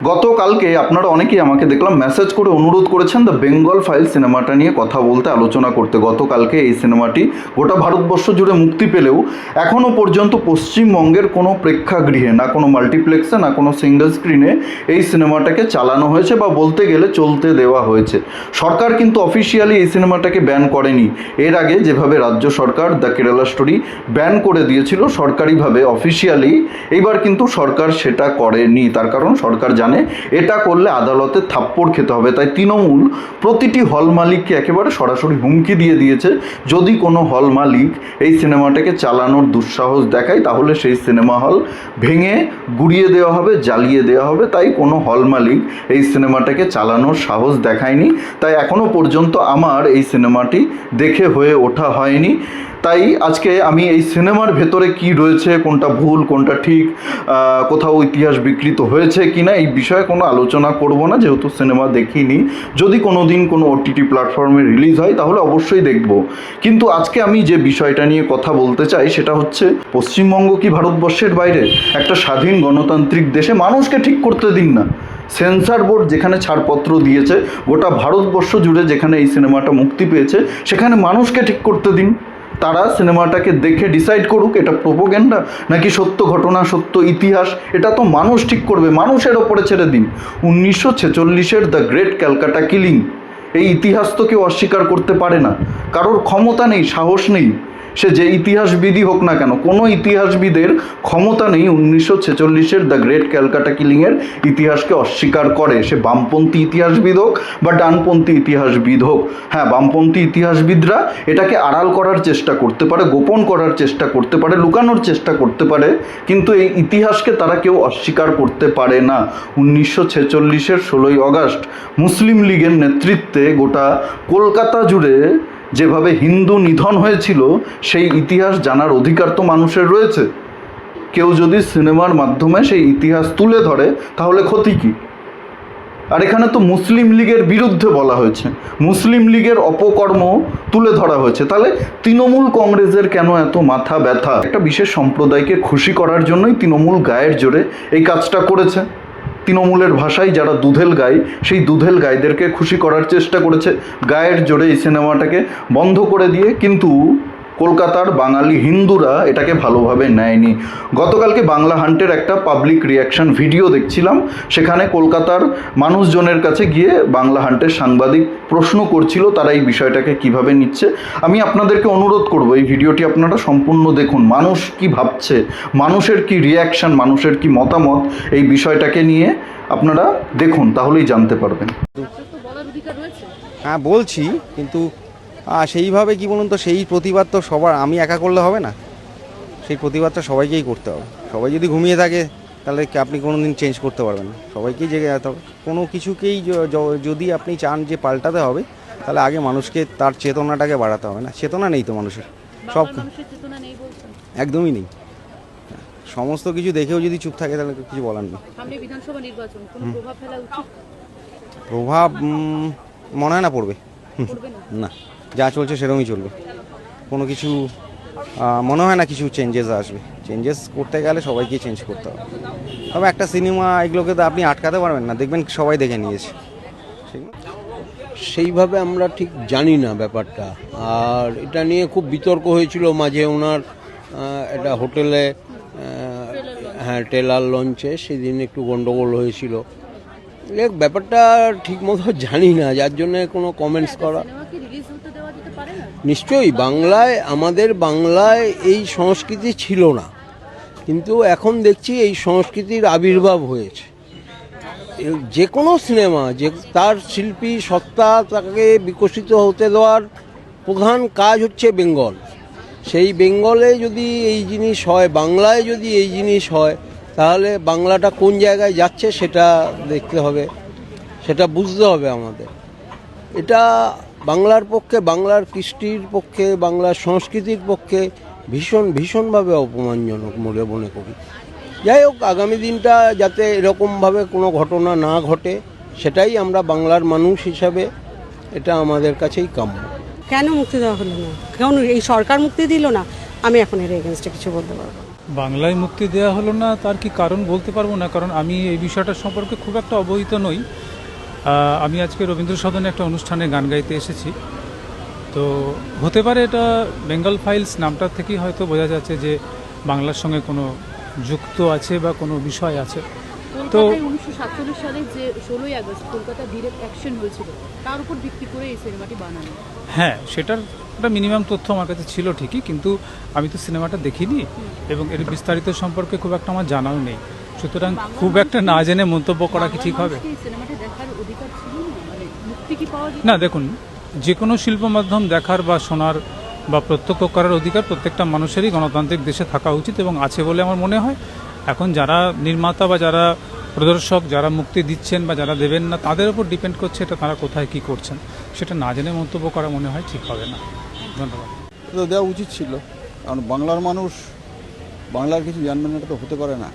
গতকালকে আপনারা অনেকেই আমাকে দেখলাম মেসেজ করে অনুরোধ করেছেন দ্য বেঙ্গল ফাইল সিনেমাটা নিয়ে কথা বলতে, আলোচনা করতে। গতকালকে এই সিনেমাটি গোটা ভারতবর্ষ জুড়ে মুক্তি পেলেও এখনও পর্যন্ত পশ্চিমবঙ্গের কোনো প্রেক্ষাগৃহে না কোনো মাল্টিপ্লেক্সে না কোনো সিঙ্গেল স্ক্রিনে এই সিনেমাটাকে চালানো হয়েছে বা বলতে গেলে চলতে দেওয়া হয়েছে। সরকার কিন্তু অফিসিয়ালি এই সিনেমাটাকে ব্যান করেনি। এর আগে যেভাবে রাজ্য সরকার দ্য কেরালা স্টোরি ব্যান করে দিয়েছিল, সরকারিভাবে অফিসিয়ালি এইবার কিন্তু সরকার সেটা করেনি। তার কারণ সরকার জানে এটা করলে আদালতে থাপ্পড় খেতে হবে। তাই তৃণমূল প্রতিটি হল মালিককে একেবারে সরাসরি হুমকি দিয়ে দিয়েছে। যদি কোনো হল মালিক এই সিনেমাটাকে চালানোর দুঃসাহস দেখায়, তাহলে সেই সিনেমা হল ভেঙে গুড়িয়ে দেওয়া হবে, জ্বালিয়ে দেওয়া হবে। তাই কোনো হল মালিক এই সিনেমাটাকে চালানোর সাহস দেখায়নি। তাই এখনও পর্যন্ত আমার এই সিনেমাটি দেখে হয়ে ওঠা হয়নি। তাই আজকে আমি এই সিনেমার ভেতরে কি রয়েছে, কোনটা ভুল, কোনটা ঠিক কোথাও ইতিহাস বিকৃত হয়েছে কিনা, এই বিষয়ে কোনো আলোচনা করব না, যেহেতু সিনেমা দেখিনি। যদি কোনো দিন কোনো ওটিটি প্ল্যাটফর্মে রিলিজ হয়, তাহলে অবশ্যই দেখব। কিন্তু আজকে আমি যে বিষয়টা নিয়ে কথা বলতে চাই, সেটা হচ্ছে, পশ্চিমবঙ্গ কি ভারতবর্ষের বাইরে? একটা স্বাধীন গণতান্ত্রিক দেশে মানুষকে ঠিক করতে দিন না। সেন্সার বোর্ড যেখানে ছাড়পত্র দিয়েছে, গোটা ভারতবর্ষ জুড়ে যেখানে এই সিনেমাটা মুক্তি পেয়েছে, সেখানে মানুষকে ঠিক করতে দিন। তারা সিনেমাটাকে দেখে ডিসাইড করুক এটা প্রোপোগেন্ডা নাকি সত্য ঘটনা, সত্য ইতিহাস, এটা তো মানুষ ঠিক করবে, মানুষের ওপরে ছেড়ে দিন। উনিশশো ছেচল্লিশের দ্য গ্রেট ক্যালকাটা কিলিং এই ইতিহাস তো কেউ অস্বীকার করতে পারে না। কারোর ক্ষমতা নেই, সাহস নেই। সে যে ইতিহাসবিদই হোক না কেন, কোনো ইতিহাসবিদের ক্ষমতা নেই উনিশশো ছেচল্লিশের দ্য গ্রেট ক্যালকাটা কিলিংয়ের ইতিহাসকে অস্বীকার করে। সে বামপন্থী ইতিহাসবিদ হোক বা ডানপন্থী ইতিহাসবিদ হোক। হ্যাঁ বামপন্থী ইতিহাসবিদরা এটাকে আড়াল করার চেষ্টা করতে পারে, গোপন করার চেষ্টা করতে পারে, লুকানোর চেষ্টা করতে পারে, কিন্তু এই ইতিহাসকে তারা কেউ অস্বীকার করতে পারে না। উনিশশো ছেচল্লিশের ষোলোই আগস্ট মুসলিম লীগের নেতৃত্বে গোটা কলকাতা জুড়ে যেভাবে হিন্দু নিধন হয়েছিল, সেই ইতিহাস জানার অধিকার তো মানুষের রয়েছে। কেউ যদি সিনেমার মাধ্যমে সেই ইতিহাস তুলে ধরে, তাহলে ক্ষতি কী? আর এখানে তো মুসলিম লীগের বিরুদ্ধে বলা হয়েছে। মুসলিম লীগের অপকর্ম তুলে ধরা হয়েছে। তাহলে তৃণমূল কংগ্রেসের কেন এত মাথা ব্যথা? একটা বিশেষ সম্প্রদায়কে খুশি করার জন্যই তৃণমূল গায়ের জোরে এই কাজটা করেছে। তৃণমূলের ভাষায় যারা দুধেল গাই, সেই দুধেল গাইদেরকে খুশি করার চেষ্টা করেছে। গায়ের জোরে এই সিনেমাটাকে বন্ধ করে দিয়ে, কিন্তু কলকাতার বাঙালি হিন্দুরা এটাকে ভালোভাবে নেয়নি। গতকালকে বাংলা হান্টের একটা পাবলিক রিয়াকশন ভিডিও দেখছিলাম। সেখানে কলকাতার মানুষজনের কাছে গিয়ে বাংলা হান্টের সাংবাদিক প্রশ্ন করছিল তারা এই বিষয়টাকে কীভাবে নিচ্ছে? আমি আপনাদেরকে অনুরোধ করব এই ভিডিওটি আপনারা সম্পূর্ণ দেখুন। মানুষ কি ভাবছে? মানুষের কি রিয়াকশন মানুষের কি মতামত? এই বিষয়টাকে নিয়ে আপনারা দেখুন তাহলেই জানতে পারবেন। তো বলার অধিকার রয়েছে? হ্যাঁ বলছি কিন্তু সেইভাবে কি বলুন তো সেই প্রতিবাদ তো সবার আমি একা করলে হবে না? সেই প্রতিবাদটা সবাইকেই করতে হবে। সবাই যদি ঘুমিয়ে থাকে তাহলে আপনি কোনো দিন চেঞ্জ করতে পারবেন না। সবাইকেই জেগে যেতে হবে। কোনো কিছুকেই যদি আপনি চান যে পাল্টাতে হবে তাহলে আগে মানুষকে তার চেতনাটাকে বাড়াতে হবে না। চেতনা নেই তো মানুষের। সব একদমই নেই। সমস্ত কিছু দেখেও যদি চুপ থাকে তাহলে কিছু বলার নেই। প্রভাব মনে হয় না পড়বে। না। যা চলছে সেরকমই চলবে। কোনো কিছু মনে হয় না কিছু চেঞ্জেস আসবে। চেঞ্জেস করতে গেলে সবাইকেই চেঞ্জ করতে হবে। তবে একটা সিনেমা এগুলোকে তো আপনি আটকাতে পারবেন না। দেখবেন সবাই দেখে নিয়েছে। সেইভাবে আমরা ঠিক জানি না ব্যাপারটা। আর এটা নিয়ে খুব বিতর্ক হয়েছিল মাঝে ওনার একটা হোটেলে হ্যাঁ টেলার লঞ্চে সেদিন একটু গন্ডগোল হয়েছিল। ব্যাপারটা ঠিক মতো জানি না। যার জন্য কোনো কমেন্টস করা নিশ্চয়ই, বাংলায়, আমাদের বাংলায় এই সংস্কৃতি ছিল না। কিন্তু এখন দেখছি এই সংস্কৃতির আবির্ভাব হয়েছে। যে কোনো সিনেমা, যে তার শিল্পী, সত্তা তাকে বিকশিত হতে দেওয়ার প্রধান কাজ হচ্ছে বেঙ্গল। সেই বেঙ্গলে যদি এই জিনিস হয়, বাংলায় যদি এই জিনিস হয়, তাহলে বাংলাটা কোন জায়গায় যাচ্ছে সেটা দেখতে হবে, সেটা বুঝতে হবে আমাদের। এটা বাংলার পক্ষে বাংলার কৃষ্টির পক্ষে বাংলার সংস্কৃতির পক্ষে ভীষণ ভীষণভাবে অপমানজনক মনে মনে করি। যাই হোক আগামী দিনটা যাতে এরকমভাবে কোনো ঘটনা না ঘটে সেটাই আমরা বাংলার মানুষ হিসাবে এটা আমাদের কাছেই কাম্য। কেন মুক্তি দেওয়া হলো না? কেন এই সরকার মুক্তি দিল না? আমি এখন এর এগেনস্টে কিছু বলতে পারব না। বাংলায় মুক্তি দেওয়া হলো না তার কি কারণ বলতে পারব না? কারণ আমি এই বিষয়টা সম্পর্কে খুব একটা অবহিত নই। আমি আজকে রবীন্দ্র সদনে একটা অনুষ্ঠানে গান গাইতে এসেছি। তো হতে পারে এটা বেঙ্গল ফাইলস নামটা থেকেই হয়তো বোঝা যাচ্ছে যে বাংলার সঙ্গে কোনো যুক্ত আছে বা কোনো বিষয় আছে। তো উনিশশো সাতচল্লিশ সালে যে ষোলোই আগস্ট কলকাতা ডিরেক্ট অ্যাকশন হয়েছিল তার উপর ভিত্তি করে এই সিনেমাটি বানানো। হ্যাঁ সেটার একটা মিনিমাম তথ্য আমার কাছে ছিল ঠিকই কিন্তু আমি তো সিনেমাটা দেখিনি এবং এর বিস্তারিত সম্পর্কে খুব একটা আমার জানাও নেই। সুতরাং খুব একটা না জেনে মন্তব্য করা কি ঠিক হবে? সিনেমাটি দেখার না? মানে মুক্তি কি পাওয়া যেত না দেখুন যে কোনো শিল্প মাধ্যম দেখার বা শোনার বা প্রত্যক্ষ করার অধিকার প্রত্যেকটা মানুষেরই গণতান্ত্রিক দেশে থাকা উচিত এবং আছে বলে আমার মনে হয়। এখন যারা নির্মাতা বা যারা প্রদর্শক যারা মুক্তি দিচ্ছেন বা যারা দেবেন না তাদের উপর ডিপেন্ড করছে এটা তারা কোথায় কি করছেন। সেটা না জেনে মন্তব্য করা মনে হয় ঠিক হবে না। ধন্যবাদ। তো দেওয়া উচিত ছিল। কারণ বাংলার মানুষ বাংলার কিছু জানবে না এটা তো হতে পারে না।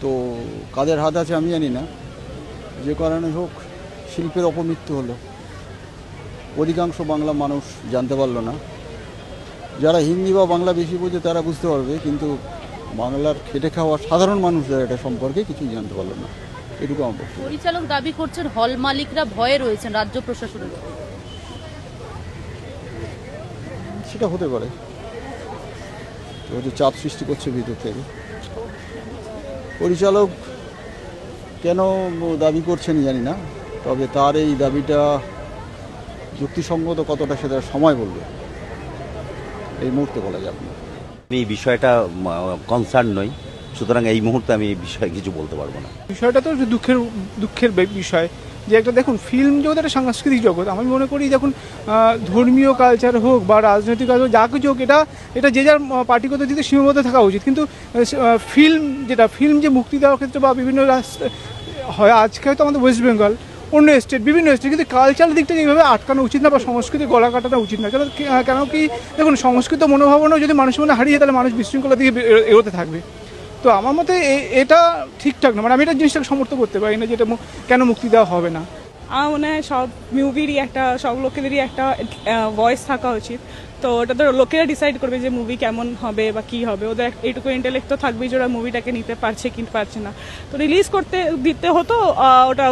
তো কাদের হাত আছে আমি জানি না। যে কারণে হোক শিল্পের অপমৃত্যু হলো। অধিকাংশ বাংলা মানুষ জানতে পারল না। যারা হিন্দি বা বাংলা বেশি বোঝে তারা বুঝতে পারবে কিন্তু বাংলার খেটে খাওয়া সাধারণ মানুষরা এটা সম্পর্কে কিছুই জানতে পারল না। এটুকু আমার। পরিচালক দাবি করছেন হল মালিকরা ভয়ে রয়েছেন রাজ্য প্রশাসনের। সেটা হতে পারে। তো চাপ সৃষ্টি করছে ভিতর থেকে। পরিচালক কেন দাবি করছেন জানি না তবে তার এই দাবিটা যুক্তিসঙ্গত কতটা সেটা সময় বলবে এই মুহূর্তে বলা যাবে না। আমি এই বিষয়টা কনসার্ন নই সুতরাং এই মুহূর্তে আমি এই বিষয়ে কিছু বলতে পারব না। বিষয়টা তো দুঃখের দুঃখের বিষয়। যে একটা দেখুন ফিল্ম জগৎ একটা সাংস্কৃতিক জগৎ। আমি মনে করি আহ, ধর্মীয় কালচার হোক বা রাজনৈতিক কালচার যা কিছু হোক এটা এটা যে যার পার্টিগত দিকে সীমাবদ্ধ থাকা উচিত। কিন্তু ফিল্ম যেটা ফিল্ম যে মুক্তি দেওয়ার ক্ষেত্রে বা বিভিন্ন রাস্তা হয় আজকে হয়তো আমাদের ওয়েস্ট বেঙ্গল অন্য স্টেট বিভিন্ন স্টেট কিন্তু কালচার দিকটা যেভাবে আটকানো উচিত না বা সংস্কৃতি গলা কাটানো উচিত না কেন কেন কি দেখুন সংস্কৃত মনোভাবনাও যদি মানুষের মনে হারিয়ে তাহলে মানুষ বিশৃঙ্খলার দিকে এগোতে থাকবে। তো আমার মতে এটা ঠিকঠাক না। মানে আমি এটা জিনিসটাকে সমর্থন করতে পারি না যেটা কেন মুক্তি দেওয়া হবে না। আমার মনে হয় সব মুভিরই একটা, সব লোকেদেরই একটা ভয়েস থাকা উচিত। তো ওটা তো লোকেরা ডিসাইড করবে যে মুভি কেমন হবে বা কি হবে। ওদের এইটুকু ইন্টেলেক্ট তো থাকবেই যে ওরা মুভিটাকে নিতে পারছে কি পারছে না। তো রিলিজ করতে, দিতে হতো ওটা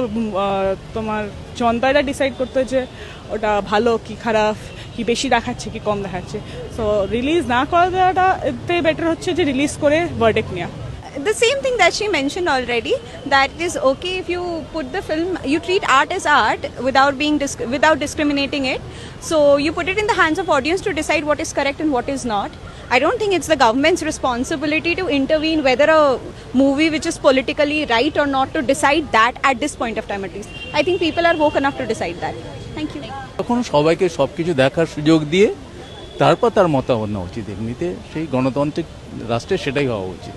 তোমার জনতারা ডিসাইড করতো যে ওটা ভালো কি খারাপ। কি বেশি দেখাচ্ছে কি কম দেখাচ্ছে সো রিলিজ না করা দেওয়াটা এতে বেটার হচ্ছে যে রিলিজ করে ভার্ডেক্ট নেওয়া the same thing that she mentioned already that it is okay if you put the film you treat art as art without being disc- without discriminating it so you put it in the hands of audience to decide what is correct and what is not i don't think it's the government's responsibility to intervene whether a movie which is politically right or not to decide that at this point of time at least i think people are woke enough to decide that thank you তখন সবাইকে সব কিছু দেখার সুযোগ দিয়ে তারপর তার মতামত নেওয়া উচিত। এমনিতে সেই গণতান্ত্রিক রাষ্ট্রে সেটাই হওয়া উচিত।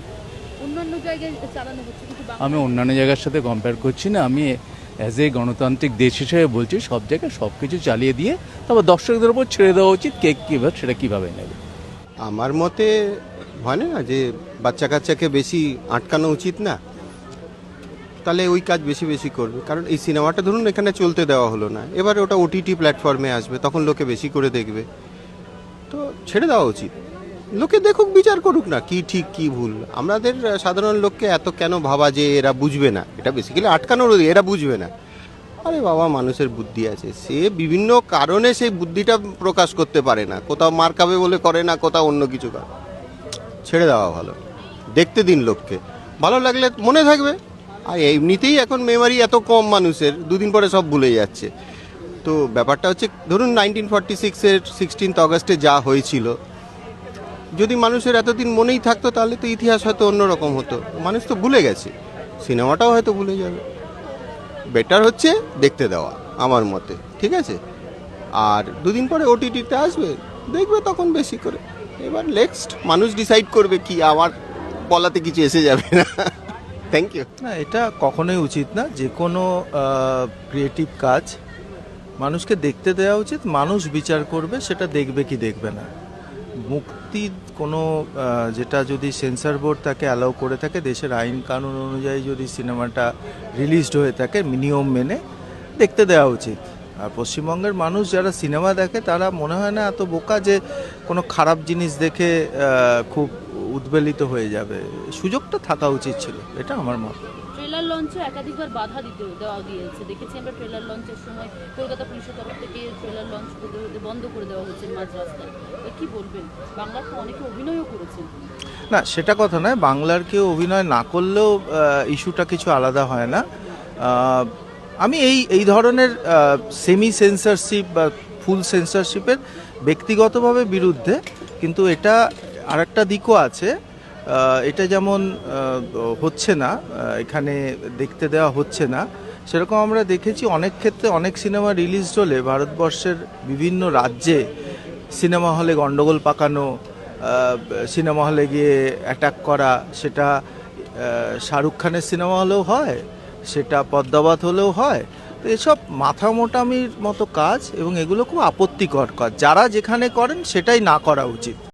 আমি অন্যান্য জায়গার সাথে কম্পেয়ার করছি না। আমি অ্যাজ এ গণতান্ত্রিক দেশ হিসেবে বলছি সব জায়গায় সব কিছু চালিয়ে দিয়ে তারপর দর্শকদের উপর ছেড়ে দেওয়া উচিত কে কীভাবে সেটা কীভাবে নেবে। আমার মতে হয় না যে বাচ্চা কাচ্চাকে বেশি আটকানো উচিত না। তাহলে ওই কাজ বেশি বেশি করবে। কারণ এই সিনেমাটা ধরুন এখানে চলতে দেওয়া হলো না। এবার ওটা ওটিটি প্ল্যাটফর্মে আসবে, তখন লোকে বেশি করে দেখবে। তো ছেড়ে দেওয়া উচিত। লোকে দেখুক, বিচার করুক না, কি ঠিক, কি ভুল। আমাদের সাধারণ লোককে এত কেন ভাবা যে এরা বুঝবে না? এটা বেসিক্যালি আটকানোর এরা বুঝবে না। আরে বাবা, মানুষের বুদ্ধি আছে। সে বিভিন্ন কারণে সেই বুদ্ধিটা প্রকাশ করতে পারে না। কোথাও মার খাবে বলে করে না, কোথাও অন্য কিছু করে। ছেড়ে দেওয়া ভালো। দেখতে দিন লোককে। ভালো লাগলে মনে থাকবে। আর এমনিতেই এখন মেমারি এত কম মানুষের, দুদিন পরে সব ভুলে যাচ্ছে। তো ব্যাপারটা হচ্ছে, ধরুন নাইনটিন ফর্টি সিক্সের সিক্সটিন্থ অগস্টে যা হয়েছিল, যদি মানুষের এতদিন মনেই থাকতো, তাহলে তো ইতিহাস হয়তো অন্যরকম হতো। মানুষ তো ভুলে গেছে, সিনেমাটাও হয়তো ভুলে যাবে। বেটার হচ্ছে দেখতে দেওয়া, আমার মতে, ঠিক আছে? আর দুদিন পরে ওটিটিতে আসবে, দেখবে তখন বেশি করে। এবার নেক্সট মানুষ ডিসাইড করবে কি, আমার বলাতে কিছু এসে যাবে না। থ্যাংক ইউ না, এটা কখনোই উচিত না। যে কোনো ক্রিয়েটিভ কাজ মানুষকে দেখতে দেওয়া উচিত। মানুষ বিচার করবে, সেটা দেখবে কি দেখবে না। মুক্তির কোনো যেটা যদি সেন্সর বোর্ড তাকে অ্যালাউ করে থাকে, দেশের আইন কানুন অনুযায়ী যদি সিনেমাটা রিলিজড হয়ে থাকে নিয়ম মেনে দেখতে দেওয়া উচিত। আর পশ্চিমবঙ্গের মানুষ যারা সিনেমা দেখে, তারা মনে হয় না এত বোকা যে কোনো খারাপ জিনিস দেখে খুব উদ্বেলিত হয়ে যাবে। সুযোগটা থাকা উচিত ছিল এটা আমার মত। ট্রেলার লঞ্চে একাধিকবার বাধা দিতে দেওয়া গিয়েছে। দেখেছি আমরা ট্রেলার লঞ্চের সময় কলকাতা পুলিশের তরফ থেকে ট্রেলার লঞ্চ হতে বন্ধ করে দেওয়া হচ্ছে মাঝ রাস্তায়। কি বলবেন? বাংলার তো অনেকে অভিনয়ও করেছেন। না সেটা কথা নয়। বাংলার কেউ অভিনয় না করলেও ইস্যুটা কিছু আলাদা হয় না। আমি এই এই ধরনের সেমি সেন্সারশিপ বা ফুল সেন্সারশিপের ব্যক্তিগতভাবে বিরুদ্ধে কিন্তু এটা আরেকটা দিকও আছে। এটা যেমন হচ্ছে না এখানে দেখতে দেওয়া হচ্ছে না। সেরকম আমরা দেখেছি অনেক ক্ষেত্রে অনেক সিনেমা রিলিজ হলে ভারতবর্ষের বিভিন্ন রাজ্যে সিনেমা হলে গন্ডগোল পাকানো সিনেমা হলে গিয়ে অ্যাটাক করা, সেটা শাহরুখ খানের সিনেমা হলেও হয়, সেটা পদ্মাবাত হলেও হয়। তো এসব মাথা মোটামির মতো কাজ এবং এগুলো খুব আপত্তিকর কাজ। যারা যেখানে করেন সেটাই না করা উচিত।